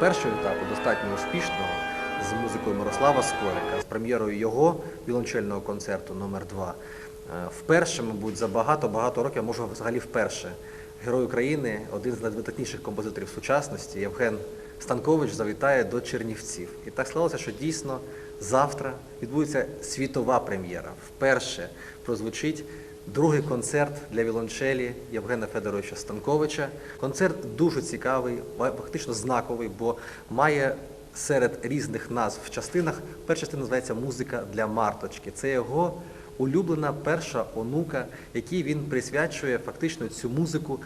першого етапу, достатньо успішного, з музикою Мирослава Скорика, з прем'єрою його білончельного концерту номер 2 е, Вперше, мабуть, за багато-багато років, а може взагалі вперше. Герой України, один з найвидатніших композиторів сучасності, Євген Станкович, завітає до Чернівців. І так склалося, що дійсно завтра відбудеться світова прем'єра. Вперше прозвучить другий концерт для віолончелі Євгена Федоровича Станковича. Концерт дуже цікавий, фактично знаковий, бо має серед різних назв в частинах. Перша частина називається Музика для Марточки. Це його улюблена перша онука, якій він присвячує фактично цю музику.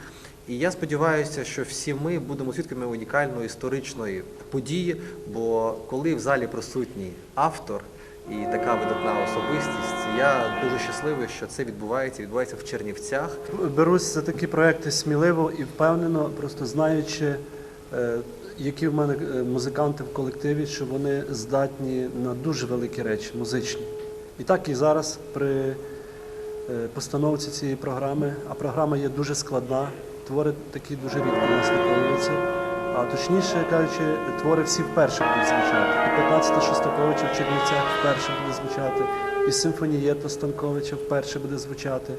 І я сподіваюся, що всі ми будемо свідками унікальної історичної події. Бо коли в залі присутній автор і така видатна особистість, я дуже щасливий, що це відбувається. Відбувається в Чернівцях. Берусь за такі проекти сміливо і впевнено, просто знаючи, е, які в мене е, музиканти в колективі, що вони здатні на дуже великі речі, музичні. І так і зараз при е, постановці цієї програми, а програма є дуже складна, твори такі дуже рідко у. Точніше кажучи, твори всі вперше будуть звучати. І 15 Шостаковича в Чернівцях вперше буде звучати, і симфонієта Станковича вперше буде звучати.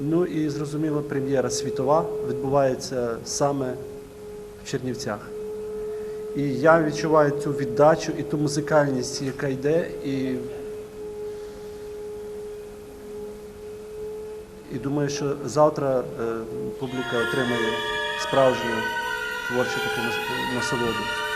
Ну і зрозуміло, прем'єра світова відбувається саме в Чернівцях. І я відчуваю цю віддачу і ту музикальність, яка йде, і, і думаю, що завтра е, публіка отримає справжню творчу таку нас- насолоду.